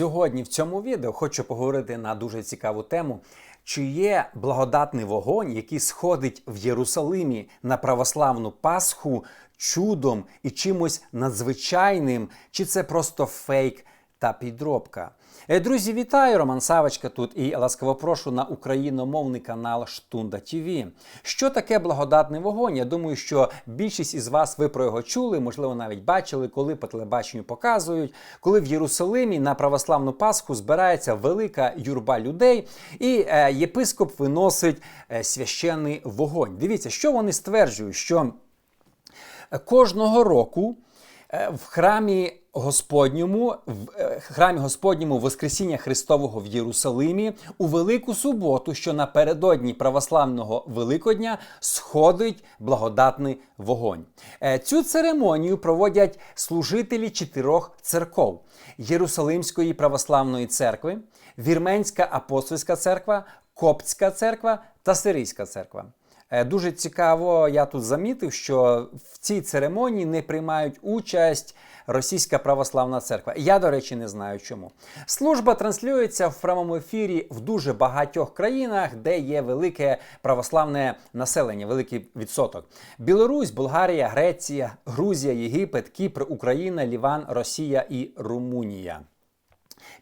Сьогодні в цьому відео хочу поговорити на дуже цікаву тему. Чи є благодатний вогонь, який сходить в Єрусалимі на православну Пасху чудом і чимось надзвичайним, чи це просто фейк та підробка? Е, Друзі, вітаю! Роман Савочка тут і ласкаво прошу на україномовний канал Штунда ТВ. Що таке благодатний вогонь? Я думаю, що більшість із вас ви про його чули, можливо, навіть бачили, коли по телебаченню показують, коли в Єрусалимі на православну Пасху збирається велика юрба людей, і е, єпископ виносить е, священний вогонь. Дивіться, що вони стверджують, що кожного року в храмі Господньому, в е, храмі Господньому Воскресіння Христового в Єрусалимі у Велику суботу, що напередодні православного Великодня, сходить благодатний вогонь. Е, Цю церемонію проводять служителі чотирьох церков: Єрусалимської православної церкви, Вірменська апостольська церква, Коптська церква та Сирійська церква. Е, Дуже цікаво, я тут замітив, що в цій церемонії не приймають участь Російська православна церква. Я, до речі, не знаю чому. Служба транслюється в прямому ефірі в дуже багатьох країнах, де є велике православне населення, великий відсоток: Білорусь, Болгарія, Греція, Грузія, Єгипет, Кіпр, Україна, Ліван, Росія і Румунія.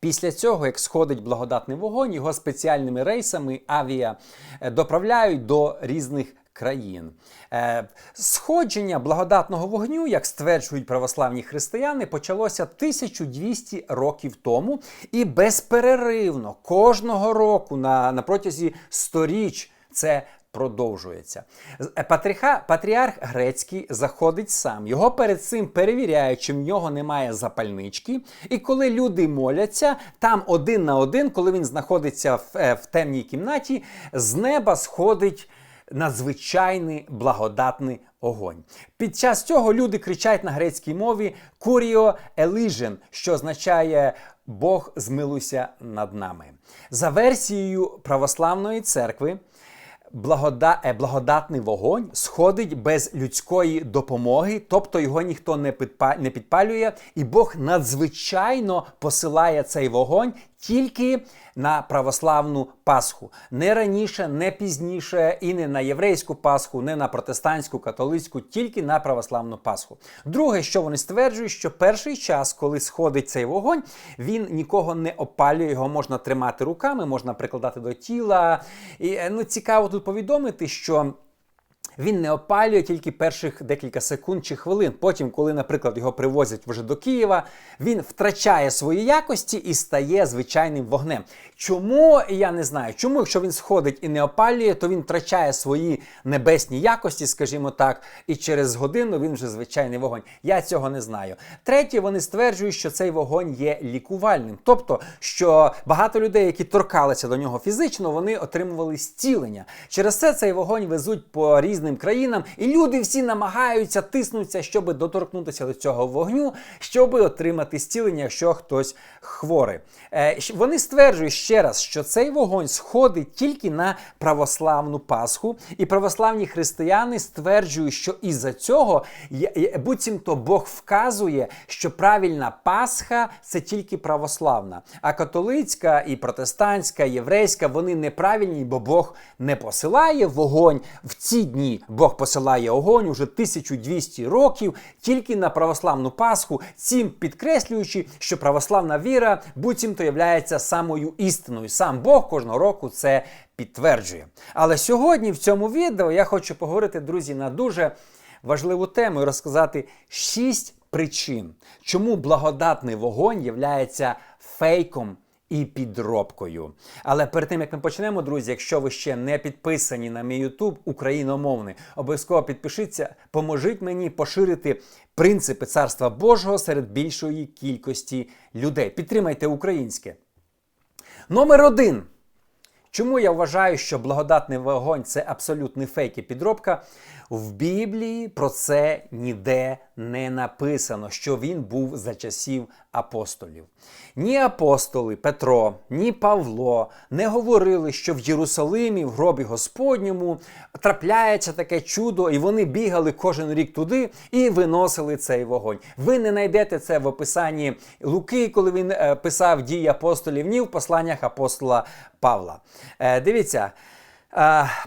Після цього, як сходить благодатний вогонь, його спеціальними рейсами авіа е, доправляють до різних країн. Е, Сходження благодатного вогню, як стверджують православні християни, почалося 1200 років тому і безперервно кожного року на, на протязі сторіч це продовжується. Е, Патріха, патріарх грецький заходить сам. Його перед цим перевіряють, чи в нього немає запальнички. І коли люди моляться, там один на один, коли він знаходиться в, е, в темній кімнаті, з неба сходить надзвичайний благодатний огонь. Під час цього люди кричать на грецькій мові Куріо Елижен, що означає Бог змилуйся над нами. За версією православної церкви. Благода... е, благодатний вогонь сходить без людської допомоги, тобто його ніхто не, підпа... не підпалює, і Бог надзвичайно посилає цей вогонь тільки на православну Пасху. Не раніше, не пізніше, і не на єврейську Пасху, не на протестантську, католицьку, тільки на православну Пасху. Друге, що вони стверджують, що перший час, коли сходить цей вогонь, він нікого не опалює, його можна тримати руками, можна прикладати до тіла. І е, ну, цікаво тут повідомити, що. Він не опалює тільки перших декілька секунд чи хвилин. Потім, коли, наприклад, його привозять вже до Києва, він втрачає свої якості і стає звичайним вогнем. Чому я не знаю? Чому, якщо він сходить і не опалює, то він втрачає свої небесні якості, скажімо так, і через годину він вже звичайний вогонь. Я цього не знаю. Третє, вони стверджують, що цей вогонь є лікувальним. Тобто, що багато людей, які торкалися до нього фізично, вони отримували зцілення. Через це цей вогонь везуть по різним країнам, і люди всі намагаються тиснуться, щоб доторкнутися до цього вогню, щоб отримати зцілення, якщо хтось хворий. Е, Вони стверджують ще раз, що цей вогонь сходить тільки на православну Пасху, і православні християни стверджують, що із-за цього буцімто Бог вказує, що правильна Пасха це тільки православна, а католицька і протестантська, єврейська вони неправильні, бо Бог не посилає вогонь в ці дні. Бог посилає огонь уже 1200 років тільки на православну Пасху, цим підкреслюючи, що православна віра буцімто являється самою істиною. Сам Бог кожного року це підтверджує. Але сьогодні в цьому відео я хочу поговорити, друзі, на дуже важливу тему і розказати шість причин, чому благодатний вогонь являється фейком. І підробкою. Але перед тим як ми почнемо, друзі, якщо ви ще не підписані на мій YouTube україномовний, обов'язково підпишіться, поможіть мені поширити принципи царства Божого серед більшої кількості людей. Підтримайте українське. Номер один. Чому я вважаю, що благодатний вогонь це абсолютний фейк і підробка? В Біблії про це ніде не написано, що він був за часів апостолів. Ні апостоли Петро, ні Павло не говорили, що в Єрусалимі, в гробі Господньому, трапляється таке чудо, і вони бігали кожен рік туди і виносили цей вогонь. Ви не знайдете це в описанні Луки, коли він е, писав дії апостолів, ні в посланнях апостола Павла. Е, Дивіться.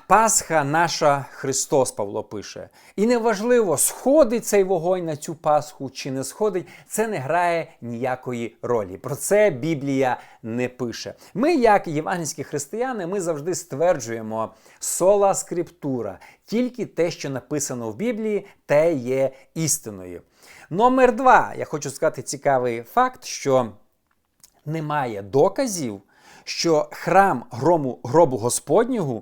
Пасха наша Христос Павло пише. І неважливо, сходить цей вогонь на цю Пасху чи не сходить, це не грає ніякої ролі. Про це Біблія не пише. Ми, як євангельські християни, ми завжди стверджуємо сола скриптура. Тільки те, що написано в Біблії, те є істиною. Номер два. Я хочу сказати цікавий факт, що немає доказів що храм грому, гробу Господнього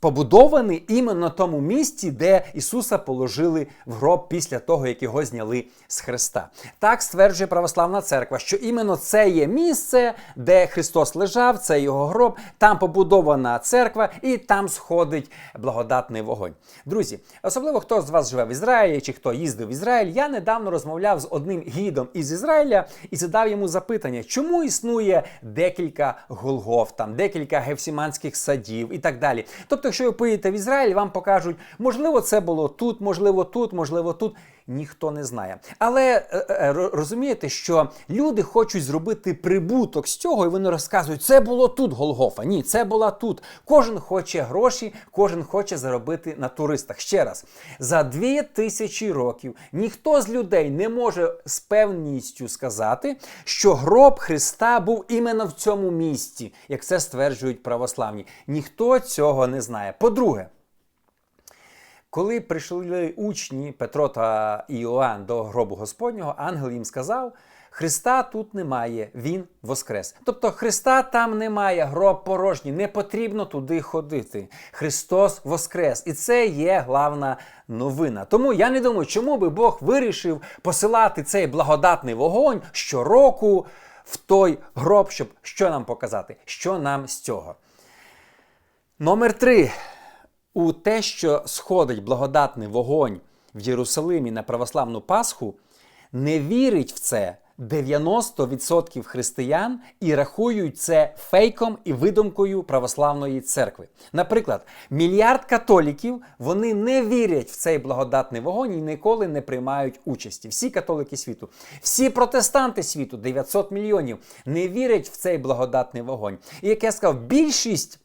побудований іменно на тому місці, де Ісуса положили в гроб після того, як його зняли з Христа. Так стверджує православна церква, що іменно це є місце, де Христос лежав, це його гроб, там побудована церква, і там сходить благодатний вогонь. Друзі, особливо хто з вас живе в Ізраїлі чи хто їздив в Ізраїль, я недавно розмовляв з одним гідом із Ізраїля і задав йому запитання, чому існує декілька Голгоф, там декілька гефсіманських садів і так далі. Тобто, якщо ви поїдете в Ізраїль, вам покажуть, можливо, це було тут, можливо, тут, можливо, тут ніхто не знає. Але е, е, розумієте, що люди хочуть зробити прибуток з цього, і вони розказують, це було тут Голгофа. Ні, це була тут. Кожен хоче гроші, кожен хоче заробити на туристах. Ще раз, за дві тисячі років ніхто з людей не може з певністю сказати, що гроб Христа був іменно в цьому місці, як це стверджують православні. Ніхто цього не знає. По-друге, коли прийшли учні Петро та Іоанн до гробу Господнього, ангел їм сказав: Христа тут немає, Він воскрес. Тобто Христа там немає, гроб порожній, не потрібно туди ходити. Христос воскрес. І це є главна новина. Тому я не думаю, чому би Бог вирішив посилати цей благодатний вогонь щороку в той гроб, щоб що нам показати, що нам з цього. Номер три у те, що сходить благодатний вогонь в Єрусалимі на православну Пасху, не вірить в це 90% християн і рахують це фейком і видумкою православної церкви. Наприклад, мільярд католіків вони не вірять в цей благодатний вогонь і ніколи не приймають участі. Всі католики світу, всі протестанти світу, 900 мільйонів, не вірять в цей благодатний вогонь. І як я сказав, більшість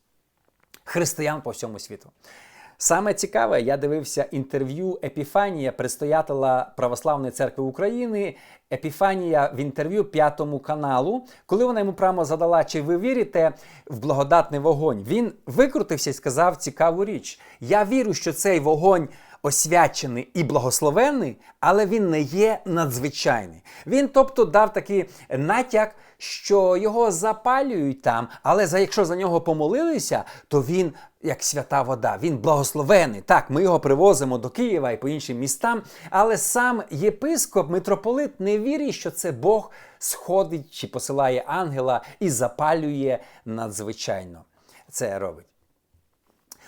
християн по всьому світу. Саме цікаве, я дивився інтерв'ю Епіфанія, предстоятеля Православної церкви України. Епіфанія в інтерв'ю п'ятому каналу, коли вона йому прямо задала, чи ви вірите в благодатний вогонь, він викрутився і сказав цікаву річ. Я вірю, що цей вогонь освячений і благословенний, але він не є надзвичайний. Він, тобто, дав такий натяк, що його запалюють там, але за якщо за нього помолилися, то він. Як свята вода, він благословений. Так, ми його привозимо до Києва і по іншим містам. Але сам єпископ, митрополит не вірить, що це Бог сходить чи посилає ангела і запалює надзвичайно. Це робить.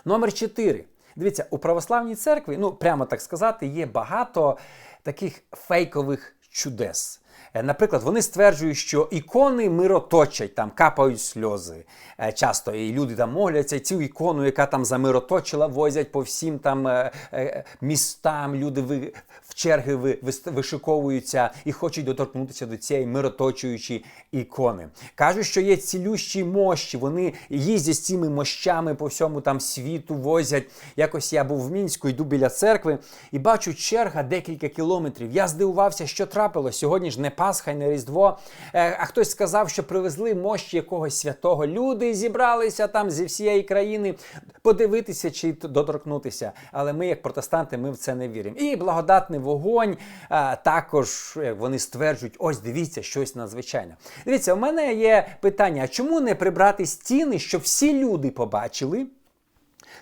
Номер 4. Дивіться, у православній церкві, ну прямо так сказати, є багато таких фейкових чудес. Е, наприклад, вони стверджують, що ікони мироточать, там капають сльози е, часто, і люди там моляться, цю ікону, яка там замироточила, возять по всім там е, містам. Люди в черги вишиковуються і хочуть доторкнутися до цієї мироточуючої ікони. Кажуть, що є цілющі мощі, вони їздять з цими мощами по всьому там світу, возять. Якось я був в мінську, йду біля церкви і бачу черга декілька кілометрів. Я здивувався, що трапилось. Сьогодні ж не Пасха не Різдво. Е, а хтось сказав, що привезли мощі якогось святого. Люди зібралися там зі всієї країни подивитися чи доторкнутися. Але ми, як протестанти, ми в це не віримо. І благодатний вогонь також як вони стверджують, ось дивіться, щось надзвичайне. Дивіться, у мене є питання: а чому не прибрати стіни, щоб всі люди побачили?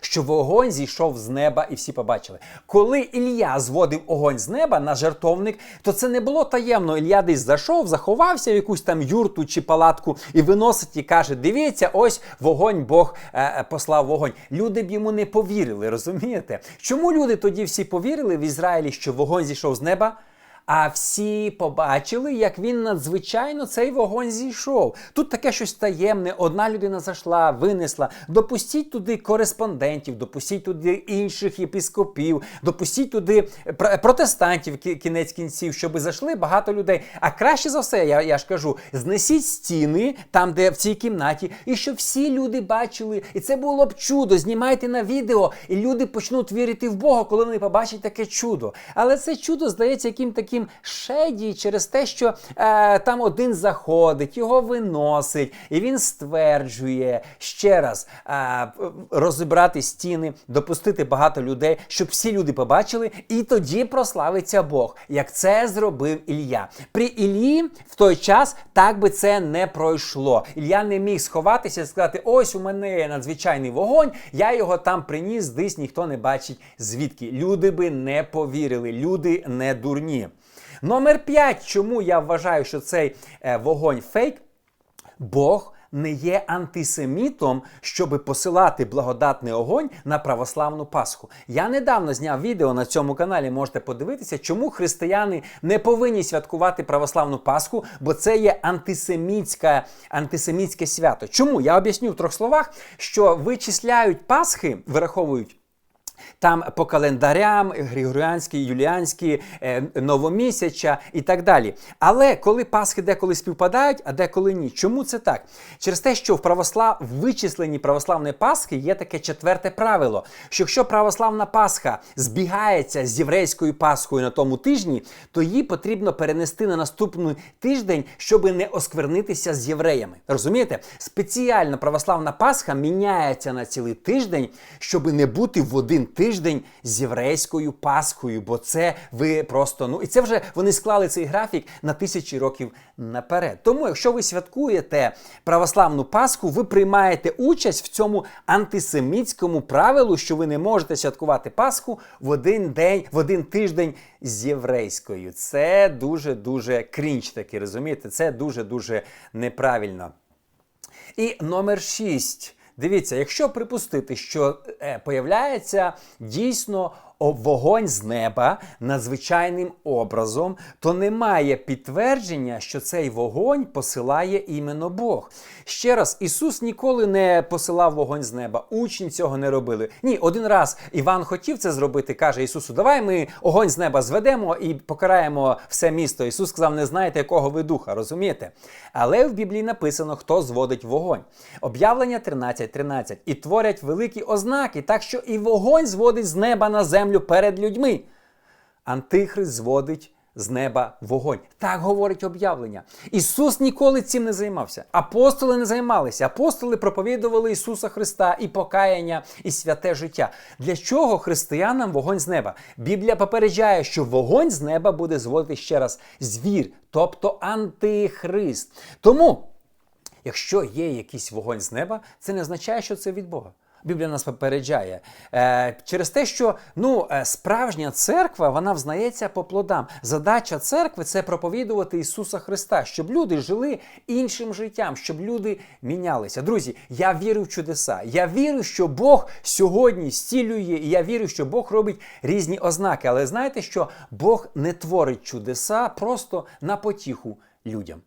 Що вогонь зійшов з неба, і всі побачили. Коли Ілля зводив огонь з неба на жертовник, то це не було таємно. Ілля десь зайшов, заховався в якусь там юрту чи палатку і виносить і каже: Дивіться, ось вогонь Бог е, е послав вогонь. Люди б йому не повірили, розумієте? Чому люди тоді всі повірили в Ізраїлі, що вогонь зійшов з неба? А всі побачили, як він надзвичайно цей вогонь зійшов. Тут таке щось таємне. Одна людина зайшла, винесла. Допустіть туди кореспондентів, допустіть туди інших єпіскопів, допустіть туди пр- протестантів кінець кінців, щоб зайшли багато людей. А краще за все, я, я ж кажу, знесіть стіни там, де в цій кімнаті, і щоб всі люди бачили. І це було б чудо. Знімайте на відео, і люди почнуть вірити в Бога, коли вони побачать таке чудо. Але це чудо здається яким таким шеді через те, що е, там один заходить, його виносить, і він стверджує ще раз е, розібрати стіни, допустити багато людей, щоб всі люди побачили, і тоді прославиться Бог, як це зробив Ілля. При Іллі в той час так би це не пройшло. Ілля не міг сховатися і сказати: ось у мене надзвичайний вогонь, я його там приніс, десь ніхто не бачить звідки. Люди би не повірили, люди не дурні. Номер 5. Чому я вважаю, що цей е, вогонь фейк? Бог не є антисемітом, щоб посилати благодатний огонь на православну Пасху. Я недавно зняв відео на цьому каналі. Можете подивитися, чому християни не повинні святкувати православну Пасху, бо це є антисемітська, антисемітське свято. Чому? Я об'ясню в трьох словах, що вичисляють Пасхи, вираховують. Там по календарям григоріанські, юліанські, е, новомісяча і так далі. Але коли Пасхи деколи співпадають, а деколи ні. Чому це так? Через те, що в православ вичисленні православної Пасхи є таке четверте правило: що якщо православна Пасха збігається з єврейською Пасхою на тому тижні, то її потрібно перенести на наступний тиждень, щоб не осквернитися з євреями. Розумієте? Спеціально православна Пасха міняється на цілий тиждень, щоб не бути в один тиждень з єврейською Пасхою, бо це ви просто ну і це вже вони склали цей графік на тисячі років наперед. Тому, якщо ви святкуєте православну Пасху, ви приймаєте участь в цьому антисемітському правилу, що ви не можете святкувати Пасху в один день, в один тиждень з єврейською. Це дуже дуже крінч такий, розумієте? Це дуже дуже неправильно. І номер 6. Дивіться, якщо припустити, що е, появляється дійсно вогонь з неба надзвичайним образом, то немає підтвердження, що цей вогонь посилає іменно Бог. Ще раз, Ісус ніколи не посилав вогонь з неба. Учні цього не робили. Ні, один раз Іван хотів це зробити, каже Ісусу: Давай ми огонь з неба зведемо і покараємо все місто. Ісус сказав, не знаєте, якого ви духа, розумієте? Але в Біблії написано, хто зводить вогонь. Об'явлення 13.13. 13. І творять великі ознаки, так що і вогонь зводить з неба на землю перед людьми. Антихрист зводить з неба вогонь. Так говорить об'явлення. Ісус ніколи цим не займався. Апостоли не займалися. Апостоли проповідували Ісуса Христа і покаяння, і святе життя. Для чого християнам вогонь з неба? Біблія попереджає, що вогонь з неба буде зводити ще раз звір, тобто антихрист. Тому. Якщо є якийсь вогонь з неба, це не означає, що це від Бога. Біблія нас попереджає е, через те, що ну, е, справжня церква вона взнається по плодам. Задача церкви це проповідувати Ісуса Христа, щоб люди жили іншим життям, щоб люди мінялися. Друзі, я вірю в чудеса. Я вірю, що Бог сьогодні зцілює, і я вірю, що Бог робить різні ознаки. Але знаєте, що Бог не творить чудеса просто на потіху людям.